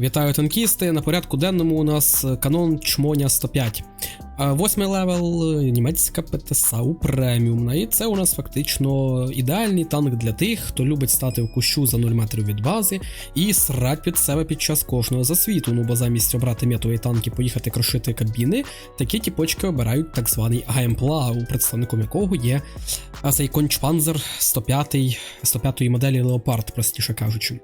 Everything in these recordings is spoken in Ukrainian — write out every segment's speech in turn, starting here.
Вітаю танкісти. На порядку денному у нас канон Чмоня 105. А, Восьмий левел німецька ПТСАУ преміумна. І це у нас фактично ідеальний танк для тих, хто любить стати в кущу за 0 метрів від бази і срать під себе під час кожного засвіту. Ну бо замість обрати метові танки, поїхати крошити кабіни, такі тіпочки обирають так званий гаймплау, представником якого є цей кончпанзер 105 105 моделі Леопард, простіше кажучи.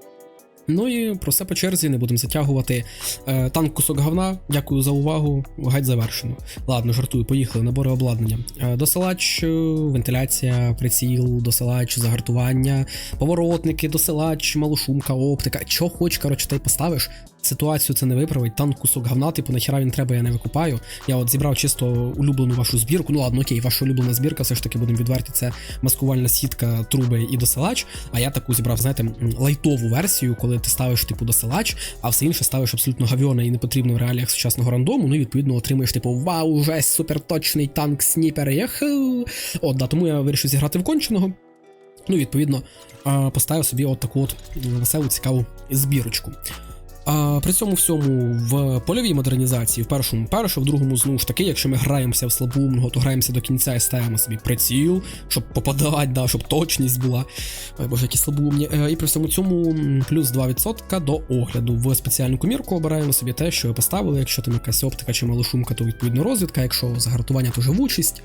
Ну і про все по черзі не будемо затягувати. Е, танк кусок говна. Дякую за увагу. Гайд завершено. Ладно, жартую, поїхали. Набори обладнання. Е, досилач, е, вентиляція, приціл, досилач, загартування, поворотники, досилач, малошумка, оптика. Що хоч, коротше, ти поставиш. Ситуацію це не виправить. Танк кусок говна, типу, нахіра він треба, я не викупаю. Я от зібрав чисто улюблену вашу збірку. Ну ладно, окей, ваша улюблена збірка, все ж таки будемо відверті. Це маскувальна сітка, труби і досилач. А я таку зібрав, знаєте, лайтову версію, коли ти ставиш типу досилач, а все інше ставиш абсолютно гавьоне і не потрібно в реаліях сучасного рандому. Ну і відповідно отримуєш, типу, вау, жесть, суперточний танк сніпер. От, да, тому я вирішив зіграти в конченого. Ну, відповідно, поставив собі от таку от веселу цікаву збірочку. А при цьому всьому в польовій модернізації, в першому перше, в другому знову ж таки, якщо ми граємося в слабоумного, то граємося до кінця і ставимо собі приціл, щоб попадати, да, щоб точність була. Ой, боже, які слабоумні. Е, І при всьому цьому плюс 2% до огляду. В спеціальну комірку обираємо собі те, що ви поставили. Якщо там якась оптика чи малошумка, то відповідно розвідка, якщо загартування, то живучість.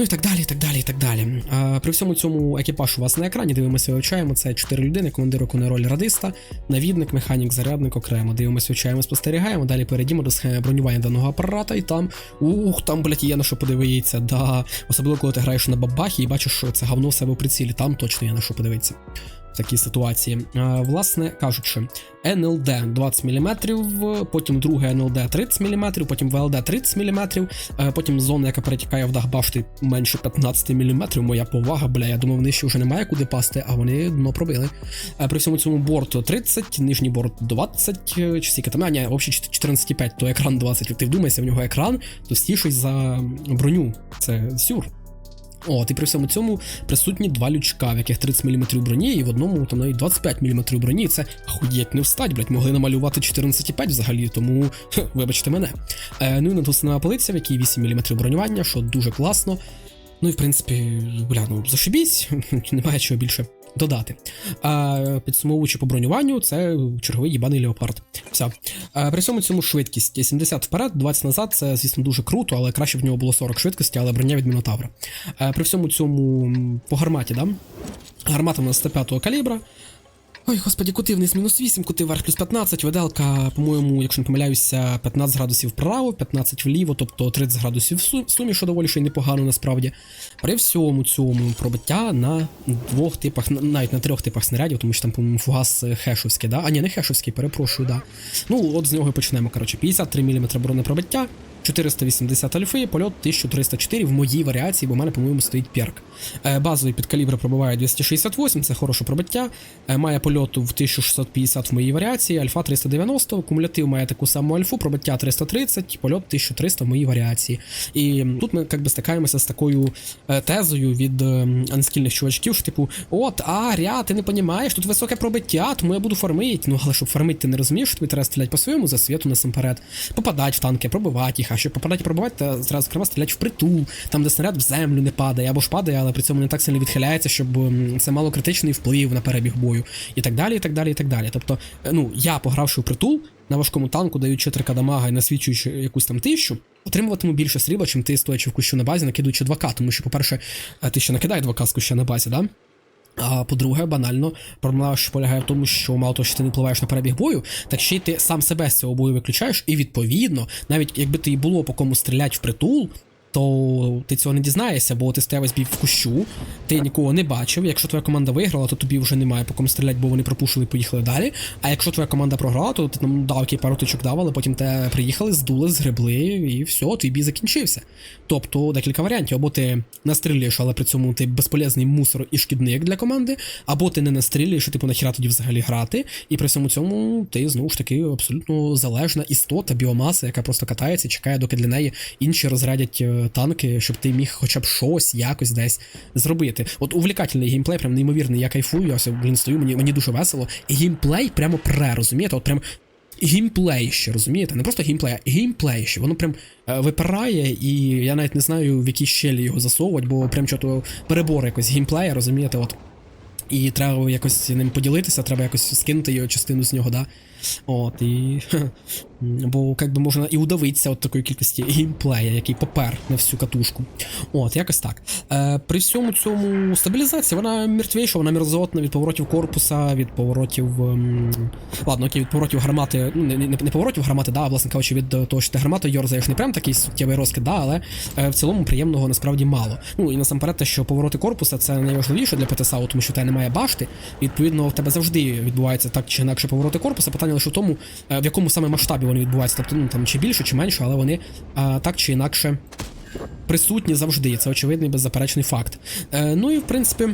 Ну і так далі, і так далі, і так далі. А, при всьому цьому екіпаж у вас на екрані, дивимося, вивчаємо. Це 4 людини, командир виконує роль радиста, навідник, механік, зарядник окремо. Дивимося, вивчаємо, спостерігаємо. Далі перейдімо до схеми бронювання даного апарата, і там ух, там, блядь, є на що подивитися. Да. Особливо, коли ти граєш на бабахі і бачиш, що це говно в себе в прицілі, там точно є на що подивитися. Такій ситуації. Власне кажучи, НЛД 20 мм, потім друге НЛД 30 мм, потім ВЛД 30 мм, е, потім зона, яка перетікає в дах башти менше 15 мм. Моя повага, бля, я думав, ще вже немає куди пасти, а вони дно пробили. Е, При всьому цьому борт 30, нижній борт 20, е, чи скільки там, а ні, взагалі 14,5, то екран 20. Ти вдумайся, в нього екран товстіший за броню. Це сюр. От, і при всьому цьому присутні два лючка, в яких 30 мм броні, і в одному там навіть 25 мм броні. Це ахуєть не встать, блять, могли намалювати 14,5 взагалі, тому хе, вибачте мене. Е, ну і надуснена полиця, в якій 8 мм бронювання, що дуже класно. Ну і в принципі, бля, ну зашибісь, немає чого більше додати. А підсумовуючи по бронюванню, це черговий їбаний леопард. Все. А, при цьому цьому швидкість 70 вперед, 20 назад. Це, звісно, дуже круто, але краще в нього було 40 швидкості, але броня від Мінотавра. А, при всьому цьому по гарматі, да? Гармата у нас 105 калібра. Ой, господі, кути вниз мінус 8, кути вверх плюс 15, виделка, по-моєму, якщо не помиляюся, 15 градусів вправо, 15 вліво, тобто 30 градусів в сумі, що доволі ще й непогано насправді. При всьому цьому пробиття на двох типах, на- навіть на трьох типах снарядів, тому що там, по-моєму, фугас е, хешовський, да? А ні, не хешовський, перепрошую, да. Ну, от з нього і почнемо. Коротше, 53 мм бронепробиття, 480 альфи, польот 1304 в моїй варіації, бо в мене, по-моєму, стоїть перк. Е, Базовий під калібр пробиває 268, це хороше пробиття. Е, Має польоту в 1650 в моїй варіації, альфа 390, кумулятив має таку саму альфу, пробиття 330, польот 1300 в моїй варіації. І тут ми як стикаємося з такою е, тезою від е, анскільних чувачків, що типу, от, а, ря, ти не понімаєш, тут високе пробиття, тому я буду фармити. Ну, але щоб фармити, ти не розумієш, що тобі треба стріляти по своєму засвіту насамперед, попадати в танки, пробивати їх, щоб попадати і пробивати, то зразу зокрема стріляти в притул, там, де снаряд в землю не падає, або ж падає, але при цьому не так сильно відхиляється, щоб це мало критичний вплив на перебіг бою. І так далі, і так далі, і так далі. Тобто, е, ну, я погравши в притул. На важкому танку даючи 3 дамага і насвічуючи якусь там тисячу, отримуватиму більше срібла, чим ти стоячи в кущу на базі, накидуючи 2К, тому що, по-перше, е, ти ще накидає 2К з куща на базі, да? А по-друге, банально, проблема що полягає в тому, що мало того, що ти не впливаєш на перебіг бою, так ще й ти сам себе з цього бою виключаєш, і відповідно, навіть якби ти і було по кому стріляти в притул, то ти цього не дізнаєшся, бо ти стояв збій в кущу, ти нікого не бачив. Якщо твоя команда виграла, то тобі вже немає по кому стріляти, бо вони пропушили і поїхали далі. А якщо твоя команда програла, то ти там дав який пару тичок дав, але потім те приїхали, здули, згребли, і все, твій бій закінчився. Тобто декілька варіантів. Або ти настрілюєш, але при цьому ти безполезний мусор і шкідник для команди, або ти не настрілюєш, що типу нахіра тоді взагалі грати, і при всьому цьому ти знову ж таки абсолютно залежна істота, біомаса, яка просто катається, чекає, доки для неї інші розрядять е, танки, щоб ти міг хоча б щось якось десь зробити. От увлікательний геймплей, прям неймовірний, я кайфую, я все, блін, стою, мені, мені дуже весело. І геймплей прямо пре, розумієте? От прям геймплей ще, розумієте? Не просто геймплей, а геймплей ще. Воно прям е, випирає, і я навіть не знаю, в якій щелі його засовувати, бо прям чого перебор якось геймплея, розумієте, от. І треба якось ним поділитися, треба якось скинути його частину з нього, да. От, і. Бо як би можна і удавитися от такої кількості геймплея, який попер на всю катушку. От, якось так. Е, При всьому цьому стабілізація, вона мертвіша, вона мерзотна від поворотів корпуса, від поворотів. Ем... Ладно, окей, від поворотів гармати. Ну, не, не, не поворотів гармати, да, власне кажучи, від того, що ти гарматою йорзаєш, не прям такий суттєвий розкид, да, але е, в цілому приємного насправді мало. Ну і насамперед те, що повороти корпуса це найважливіше для ПТСАУ, тому що в тебе немає башти. Відповідно, в тебе завжди відбувається так чи інакше повороти корпуса. Питання лише в тому, е, в якому саме масштабі вони відбуваються. Тобто, ну там чи більше, чи менше, але вони а, так чи інакше присутні завжди. Це очевидний беззаперечний факт. Е, ну і в принципі.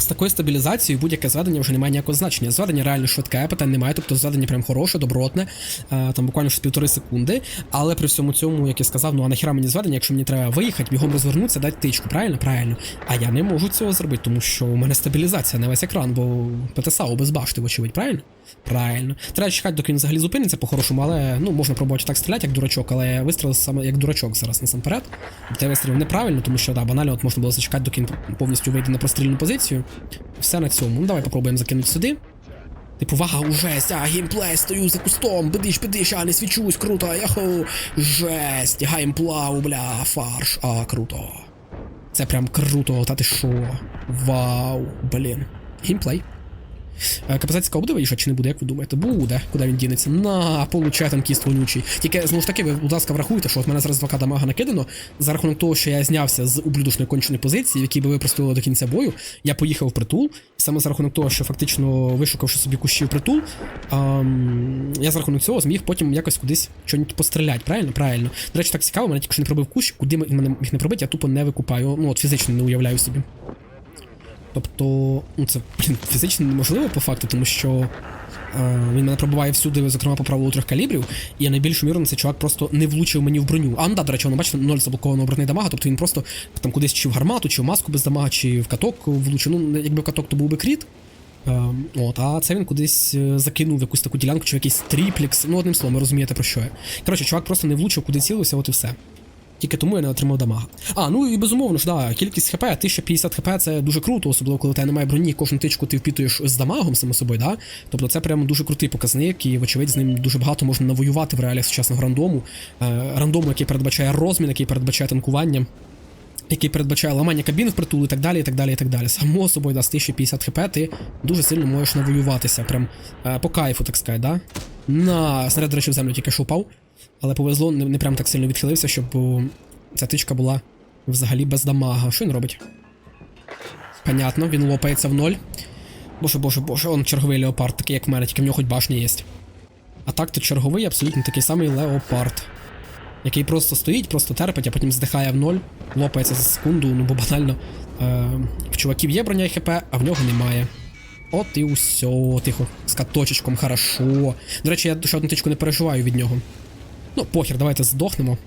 З такою стабілізацією будь-яке зведення вже не має ніякого значення. Зведення реально швидке, питань немає, тобто зведення прям хороше, добротне, е, там буквально ж півтори секунди. Але при всьому цьому, як я сказав, ну а нахіра мені зведення, якщо мені треба виїхати, бігом розвернутися, дати тичку, правильно? Правильно. А я не можу цього зробити, тому що у мене стабілізація на весь екран, бо ПТСАУ без башти, вочевидь, правильно? Правильно. Треба чекати, доки він взагалі зупиниться по-хорошому, але ну можна пробувати так стріляти, як дурачок, але я саме як дурачок зараз насамперед. Ти вистрілив неправильно, тому що да, банально от можна було зачекати, доки він повністю вийде на прострільну позицію. Все на цьому. Ну давай попробуємо закинути сюди. Типу, вага, жесть, а геймплей, стою за кустом, бидиш, бидиш, а не свічусь, круто, яху, жесть, геймплау, бля, фарш, а, круто. Це прям круто, та ти шо? Вау, блін. Геймплей. Е, Капацацька буде виїжджати чи не буде, як ви думаєте? Буде, куди він дінеться. На, получай там кіст вонючий. Тільки знову ж таки, ви, будь ласка, врахуйте, що от мене зараз 2К дамага накидано. За рахунок того, що я знявся з ублюдочної конченої позиції, в якій би ви простили до кінця бою, я поїхав в притул. Саме за рахунок того, що фактично вишукавши собі кущі в притул, ем, я за рахунок цього зміг потім якось кудись щось постріляти. Правильно? Правильно. До речі, так цікаво, мене тільки що не пробив кущ, куди мене міг не пробити, я тупо не викупаю. Ну от фізично не уявляю собі. Тобто, ну це блін, фізично неможливо по факту, тому що е, він мене пробиває всюди, зокрема по правилу трьох калібрів, і я найбільш ймовірно, цей чувак просто не влучив мені в броню. А ну да, до речі, воно бачите, ноль заблокованого брони дамага, тобто він просто там кудись чи в гармату, чи в маску без дамага, чи в каток влучив. Ну, якби в каток, то був би кріт. Е, от, а це він кудись е, закинув якусь таку ділянку, чи якийсь тріплікс. Ну, одним словом, розумієте про що я. Коротше, чувак просто не влучив, куди цілився, от і все. Тільки тому я не отримав дамага. А, ну і безумовно ж, да, кількість хп, 1050 хп це дуже круто, особливо коли у тебе немає броні, кожну тичку ти впітуєш з дамагом, само собою, да? Тобто це прямо дуже крутий показник, і, вочевидь, з ним дуже багато можна навоювати в реаліях сучасного рандому. Е, рандому, який передбачає розмін, який передбачає танкування. Який передбачає ламання кабін в притул і так далі, і так далі, і так далі. Само собою, да, з 1050 хп ти дуже сильно можеш навоюватися. Прям е, по кайфу, так сказати, да? На снаряд, до речі, в землю тільки що упав. Але повезло, не, не прям так сильно відхилився, щоб о, ця тичка була взагалі без дамага. Що він робить? Понятно, він лопається в ноль. Боже, боже, боже, он черговий леопард, такий як в мене, тільки в нього хоч башня є. А так то черговий абсолютно такий самий леопард. Який просто стоїть, просто терпить, а потім здихає в ноль, лопається за секунду, ну бо банально. Е, в чуваків є броня і хп, а в нього немає. От і усьо, тихо, з каточечком, хорошо. До речі, я ще одну тичку не переживаю від нього. Ну, похер, давайте здохнемо.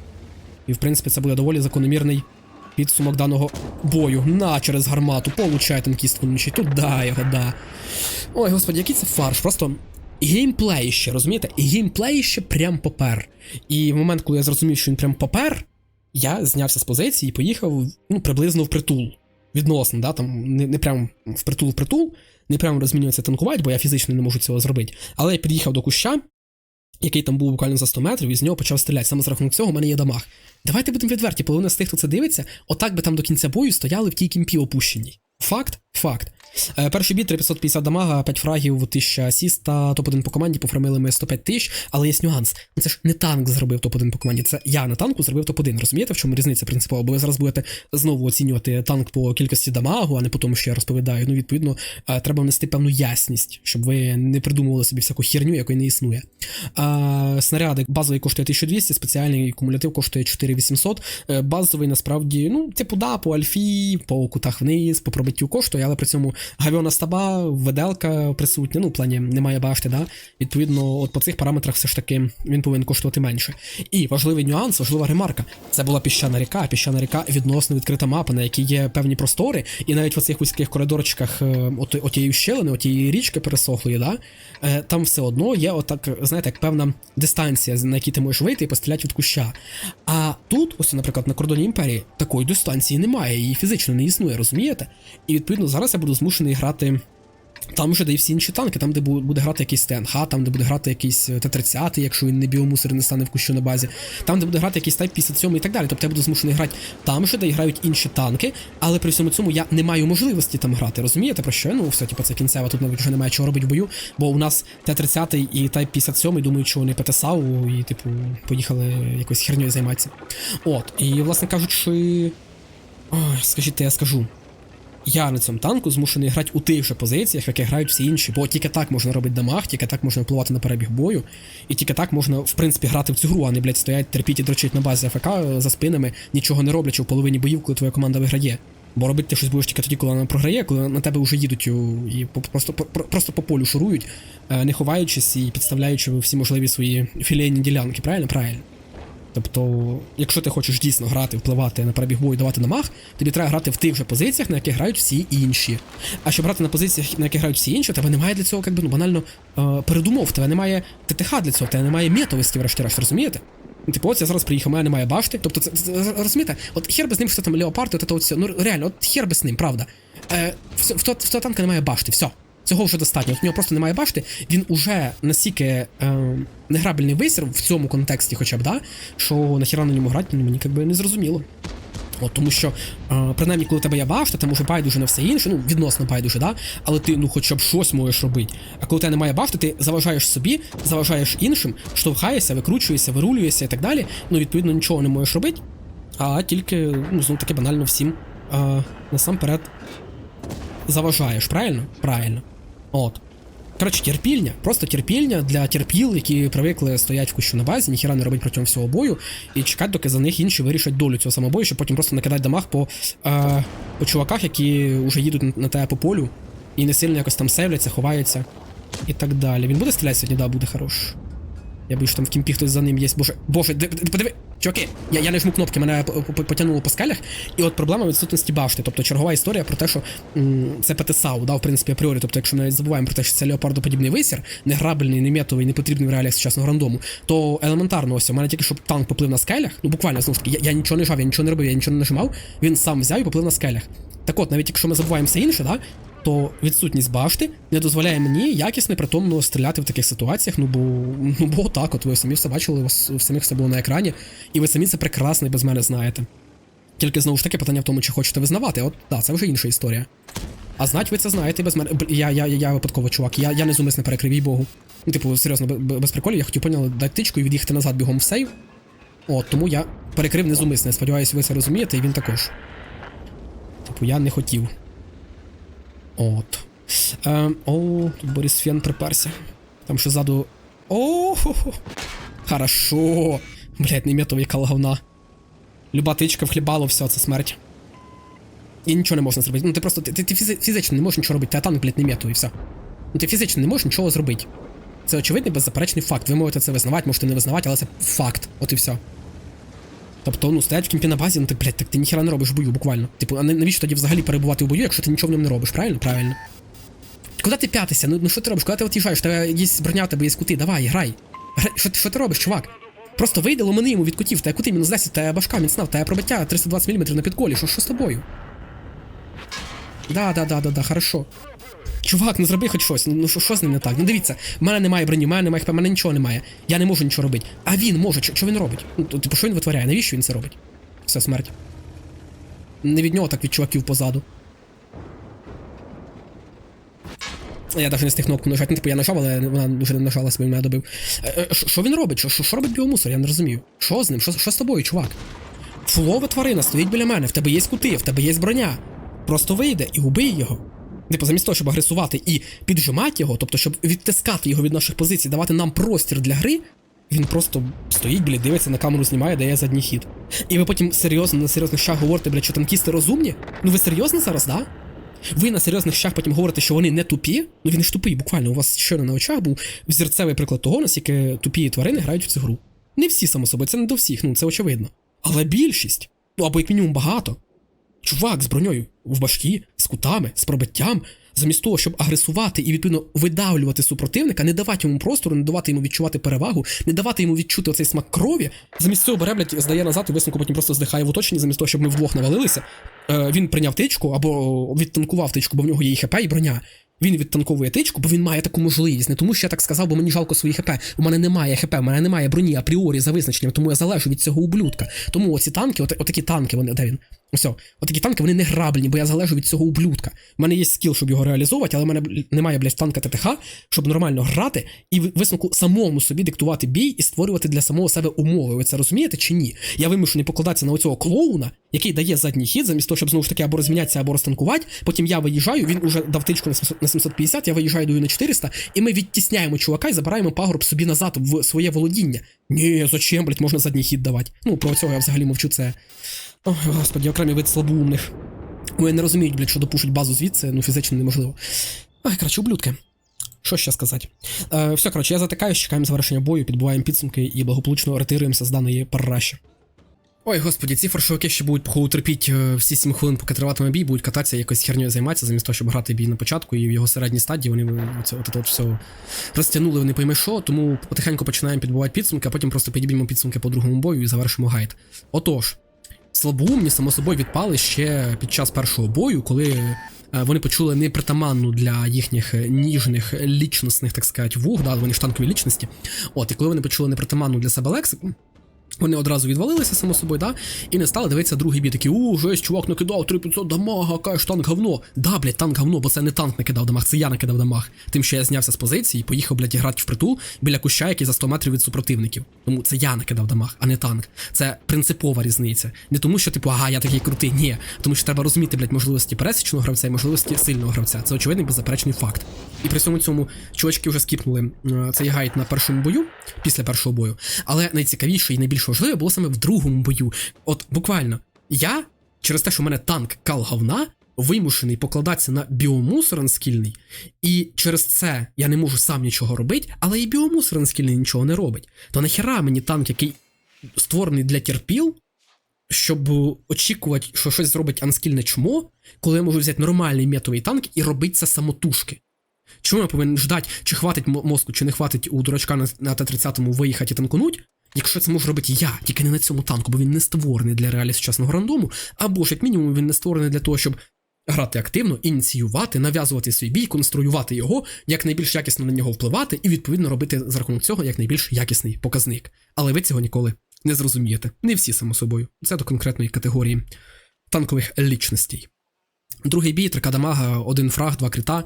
І в принципі це буде доволі закономірний підсумок даного бою. На через гармату, получай танкіст вонючий, туди його, да. Ой, господи, який це фарш. Просто геймплей ще, розумієте? І геймплей ще прям попер. І в момент, коли я зрозумів, що він прям попер, я знявся з позиції і поїхав ну, приблизно в притул. Відносно, да, там не, не прям в притул в притул, не прям розмінюється танкувати, бо я фізично не можу цього зробити. Але я під'їхав до куща, який там був буквально за 100 метрів, і з нього почав стріляти. Саме з рахунок цього у мене є дамаг. Давайте будемо відверті, половина з тих, хто це дивиться, отак би там до кінця бою стояли в тій кімпі опущеній. Факт? Факт. Перший бій 3550 дамага, 5 фрагів, 1000 асіста, топ-1 по команді, пофармили ми 105 тисяч, але є нюанс. Це ж не танк зробив топ-1 по команді, це я на танку зробив топ-1. Розумієте, в чому різниця принципова? Бо ви зараз будете знову оцінювати танк по кількості дамагу, а не по тому, що я розповідаю. Ну, відповідно, е, треба внести певну ясність, щоб ви не придумували собі всяку херню, якої не існує. А, снаряди базовий коштує 1200, спеціальний кумулятив коштує 4800. Е, Базовий насправді, ну, типу, да, по альфі, по кутах вниз, по пробиттю коштує, але при цьому гавіона стаба, веделка присутня, ну, в плані немає башти, да. Відповідно, от по цих параметрах все ж таки він повинен коштувати менше. І важливий нюанс, важлива ремарка. Це була піщана ріка. Піщана ріка відносно відкрита мапа, на якій є певні простори, і навіть в оцих вузьких коридорчиках е, от, отієї щелини, отієї річки пересохлої, да, е, там все одно є отак, знаєте, як певна дистанція, на якій ти можеш вийти і постріляти від куща. А тут, ось, наприклад, на кордоні імперії, такої дистанції немає, її фізично не існує, розумієте? І відповідно зараз я буду змушений грати. Там вже де і всі інші танки, там, де буде грати якийсь ТНХ, там, де буде грати якийсь е, Т-30, якщо він не біомусор не стане в кущу на базі, там, де буде грати якийсь Type 57 і так далі. Тобто я буду змушений грати там же, де грають інші танки, але при всьому цьому я не маю можливості там грати. Розумієте про що? Ну, все, типу, це кінцева, тут навіть вже немає чого робити в бою, бо у нас Т-30 і Type 57 думають, що вони ПТСАУ і, типу, поїхали якоюсь херньою займатися. От, і, власне кажучи. Ой, скажіть, я скажу. Я на цьому танку змушений грати у тих же позиціях, в яких грають всі інші, бо тільки так можна робити дамаг, тільки так можна впливати на перебіг бою, і тільки так можна, в принципі, грати в цю гру, а не, блядь, стоять, терпіть і дрочить на базі АФК за спинами, нічого не роблячи в половині боїв, коли твоя команда виграє. Бо робити ти щось будеш тільки тоді, коли вона програє, коли на тебе вже їдуть і по- просто, просто по полю шурують, е, не ховаючись і підставляючи всі можливі свої філейні ділянки, правильно? Правильно. Тобто, якщо ти хочеш дійсно грати, впливати на перебіг бою, давати намах, тобі треба грати в тих же позиціях, на яких грають всі інші. А щоб грати на позиціях, на яких грають всі інші, тебе немає для цього, як би, ну, банально е, передумов, тебе немає ТТХ для цього, тебе немає метовості, врешті-решт, розумієте? Ну, Типу, от я зараз приїхав, мене немає башти. Тобто, це, це- розумієте, от хер би з ним, що там леопард, от це от все. Ну реально, от хер би з ним, правда. Е, в, в, того- в того танка немає башти, все. Цього вже достатньо. От в нього просто немає башти. Він уже настільки е, неграбельний висір в цьому контексті, хоча б, да, що нахіра на ньому грати, ну, мені якби не зрозуміло. От, тому що, е, принаймні, коли у тебе є башта, ти може байдуже на все інше, ну, відносно байдуже, да? але ти ну хоча б щось можеш робити. А коли тебе немає башти, ти заважаєш собі, заважаєш іншим, штовхаєшся, викручуєшся, вирулюєшся і так далі. Ну, відповідно, нічого не можеш робити, а тільки, ну, знов таки банально всім е, насамперед заважаєш, правильно? Правильно. От. Коротше, терпільня, просто терпільня для терпіл, які привикли стоять в кущу на базі, ніхіра не робить протягом всього бою, і чекати, доки за них інші вирішать долю цього самого бою, щоб потім просто накидати дамаг по, е, по чуваках, які вже їдуть на- тебе по полю, і не сильно якось там сейвляться, ховаються і так далі. Він буде стріляти сьогодні? Да, буде хорош. Я боюсь, що там в кімпі хтось за ним є. Боже, боже, ди- ди- подиви. Чуваки, я, я не жму кнопки, мене по- по- потягнуло по скелях. І от проблема відсутності башти. Тобто чергова історія про те, що м, це ПТСАУ, да, в принципі, апріорі. Тобто, якщо ми забуваємо про те, що це леопардоподібний висір, не грабельний, не метовий, не потрібний в реаліях сучасного рандому, то елементарно ось у мене тільки щоб танк поплив на скелях, ну буквально знову ж таки, я, я нічого не жав, я нічого не робив, я нічого не нажимав, він сам взяв і поплив на скелях. Так от, навіть якщо ми забуваємо все інше, да, то відсутність башти не дозволяє мені якісно і притомно стріляти в таких ситуаціях. Ну бо ну бо так, от ви самі все бачили, у вас у самих все було на екрані, і ви самі це прекрасно і без мене знаєте. Тільки знову ж таки питання в тому, чи хочете ви знавати. От да, це вже інша історія. А знать ви це знаєте без мене. Я, я, я, я випадково чувак, я, я не зумисне перекрив, їй богу. Ну, типу, серйозно, без приколів, я хотів поняли дати тичку і від'їхати назад бігом в сейв. От, тому я перекрив незумисне. Сподіваюся, ви це розумієте, і він також. Типу, я не хотів. От. Ем, о, тут Борис Фен приперся. Там ще ззаду. О, Хорошо. Блять, не метовий говна. Люба тичка в все, це смерть. І нічого не можна зробити. Ну ти просто ти, ти, фізично не можеш нічого робити, ти танк, блядь, не метовий, все. Ну ти фізично не можеш нічого зробити. Це очевидний беззаперечний факт. Ви можете це визнавати, можете не визнавати, але це факт. От і все. Тобто, ну, стоять в кімпі на базі, ну ти, блядь, так ти ніхера не робиш в бою, буквально. Типу, а навіщо тоді взагалі перебувати в бою, якщо ти нічого в ньому не робиш, правильно? Правильно. Куди ти п'ятися? Ну, ну що ти робиш? Куди ти от їжджаєш? У тебе є броня, тебе є кути, давай, грай. Грай. Що, що ти робиш, чувак? Просто вийди, ломани йому від кутів, та кути мінус 10, та башка міцна, та пробиття 320 мм на підколі. Що, що з тобою? Да, да, да, да, да, хорошо. Чувак, ну зроби хоч щось. Ну ну, що, що з ним не так? Ну дивіться, в мене немає броні, в мене немає в мене нічого немає. Я не можу нічого робити. А він може, що, що він робить? Ну, типу, що він витворяє? Навіщо він це робить? Все, смерть. Не від нього, так від чуваків позаду. Я навіть не встиг кнопку нажати, ну, типу я нажав, але вона вже не нажалась, він мене добив. Е, е, Що що він робить? Що, що, що робить біомусор? Я не розумію. Що з ним? Що, що з тобою, чувак? Фулова тварина стоїть біля мене, в тебе є кути, в тебе є броня. Просто вийде і убий його. Типу, замість того, щоб агресувати і піджимати його, тобто, щоб відтискати його від наших позицій, давати нам простір для гри, він просто стоїть, блядь, дивиться на камеру, знімає, дає задній хід. І ви потім серйозно на серйозних щах говорите, блядь, що танкісти розумні? Ну ви серйозно зараз, да? Ви на серйозних щах потім говорите, що вони не тупі. Ну він ж тупий, буквально. У вас щойно на очах був взірцевий приклад того, наскільки тупі тварини грають в цю гру. Не всі, само собою, це не до всіх, ну це очевидно. Але більшість, ну або як мінімум багато. Чувак з броньою в башкі, з кутами, з пробиттям, замість того, щоб агресувати і відповідно видавлювати супротивника, не давати йому простору, не давати йому відчувати перевагу, не давати йому відчути оцей смак крові. Замість цього бере, здає назад і висновку потім просто здихає в оточенні, замість того, щоб ми вдвох навалилися. Е, він прийняв тичку або відтанкував тичку, бо в нього є і ХП, і броня. Він відтанковує тичку, бо він має таку можливість. Не тому, що я так сказав, бо мені жалко свої ХП. У мене немає ХП, у мене немає броні апріорі за визначенням, тому я залежу від цього ублюдка. Тому оці танки, от, отакі танки, вони де він? Ось, отакі танки, вони не граблені, бо я залежу від цього ублюдка. У мене є скіл, щоб його реалізовувати, але в мене немає, блядь, танка ТТХ, щоб нормально грати і висновку самому собі диктувати бій і створювати для самого себе умови. Ви це розумієте чи ні? Я вимушений покладатися на оцього клоуна, який дає задній хід, замість того, щоб знову ж таки або розмінятися, або розтанкувати. Потім я виїжджаю, він уже дав тичку на 700 на 750, я виїжджаю даю на 400, і ми відтісняємо чувака і забираємо пагорб собі назад в своє володіння. Ні, зачем, блядь, можна задній хід давати. Ну, про цього я взагалі мовчу, це. Ой, господі, окремий вид слабоумних. Вони не розуміють, блядь, що допушуть базу звідси, ну фізично неможливо. Ай, коротше, ублюдки. Що ще сказати? Е, все, коротше, я затикаюсь, чекаємо завершення бою, підбиваємо підсумки і благополучно ретируємося з даної параші. Ой, господі, ці фаршовики ще будуть походу терпіть е, всі 7 хвилин, поки триватиме бій, будуть кататися якось хернею займатися, замість того, щоб грати бій на початку, і в його середній стадії вони це от, от все розтягнули, вони пойме що, тому потихеньку починаємо підбивати підсумки, а потім просто підіб'ємо підсумки по другому бою і завершимо гайд. Отож, слабоумні, само собою, відпали ще під час першого бою, коли е, вони почули непритаманну для їхніх е, ніжних лічностних, так сказати, вуг, да, вони ж танкові лічності. От, і коли вони почули непритаманну для себе лексику, вони одразу відвалилися, само собою, да, і не стали дивитися другий бій. Такі, у, жесть, чувак накидав 3500 дамага, каєш танк говно. Да, блядь, танк говно, бо це не танк накидав дамаг, це я накидав дамаг. Тим, що я знявся з позиції поїхав, блядь, грати впритул біля куща, який за 100 метрів від супротивників. Тому це я накидав дамаг, а не танк. Це принципова різниця. Не тому, що, типу, ага, я такий крутий, ні. Тому що треба розуміти, блядь, можливості пересічного гравця і можливості сильного гравця. Це очевидний беззаперечний факт. І при цьому цьому чувачки вже скіпнули е, цей гайд на першому бою, після першого бою. Але найцікавіше і найбільш важливе було саме в другому бою. От буквально, я через те, що в мене танк кал говна, вимушений покладатися на біомусор анскільний, і через це я не можу сам нічого робити, але і біомусор анскільний нічого не робить. То нахера мені танк, який створений для терпіл, щоб очікувати, що щось зробить анскільне чмо, коли я можу взяти нормальний метовий танк і робити це самотужки. Чому я повинен ждати, чи хватить мозку, чи не хватить у дурачка на, на Т-30 виїхати і танкунуть, якщо це можу робити я, тільки не на цьому танку, бо він не створений для реалії сучасного рандому, або ж як мінімум він не створений для того, щоб грати активно, ініціювати, нав'язувати свій бій, конструювати його, як найбільш якісно на нього впливати, і відповідно робити за рахунок цього як найбільш якісний показник. Але ви цього ніколи не зрозумієте. Не всі, само собою. Це до конкретної категорії танкових лічностей. Другий бій, трика дамага, один фраг, два крита.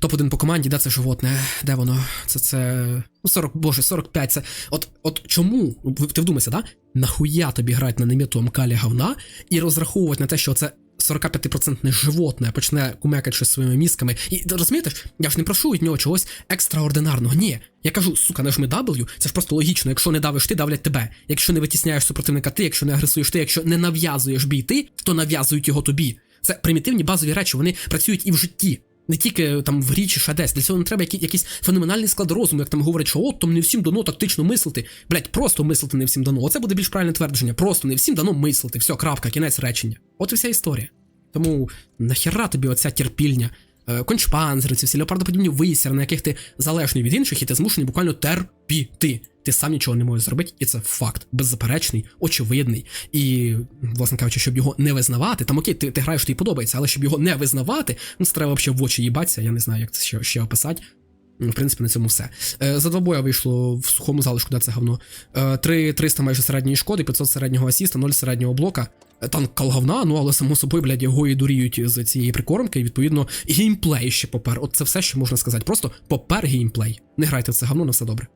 Топ-1 по команді, де це животне? Де воно? Це це. Ну, 40, боже, 45. Це. От от чому? Ти вдумайся, да? Нахуя тобі грати на неметовому калі говна і розраховувати на те, що це 45% животне почне кумекати щось своїми мізками. І розумієте, я ж не прошу від нього чогось екстраординарного. Ні. Я кажу, сука, нажми W, це ж просто логічно. Якщо не давиш ти, давлять тебе. Якщо не витісняєш супротивника ти, якщо не агресуєш ти, якщо не нав'язуєш бій ти, то нав'язують його тобі. Це примітивні базові речі, вони працюють і в житті. Не тільки там в грі чи ще десь. Для цього не треба який, якийсь феноменальний склад розуму, як там говорять, що от там не всім дано тактично мислити. Блять, просто мислити не всім дано. Оце буде більш правильне твердження. Просто не всім дано мислити. Все, крапка, кінець речення. От і вся історія. Тому нахера тобі оця терпільня, е, кончпанзери, ці всі леопардоподібні висіри, на яких ти залежний від інших, і ти змушений буквально терпіти. Ти сам нічого не можеш зробити, і це факт беззаперечний, очевидний. І, власне кажучи, щоб його не визнавати, там окей, ти, ти граєш, тобі подобається, але щоб його не визнавати, ну це треба взагалі в очі їбатися, я не знаю, як це ще, ще описати. В принципі, на цьому все. Е, За два боя вийшло в сухому залишку, де це говно. Е, 3 300 майже середньої шкоди, 500 середнього асіста, 0 середнього блока. Е, Танк калгавна, ну але само собою, блядь, його і дуріють з цієї прикормки, і відповідно геймплей ще попер. От це все, що можна сказати. Просто попер геймплей. Не грайте в це говно, на все добре.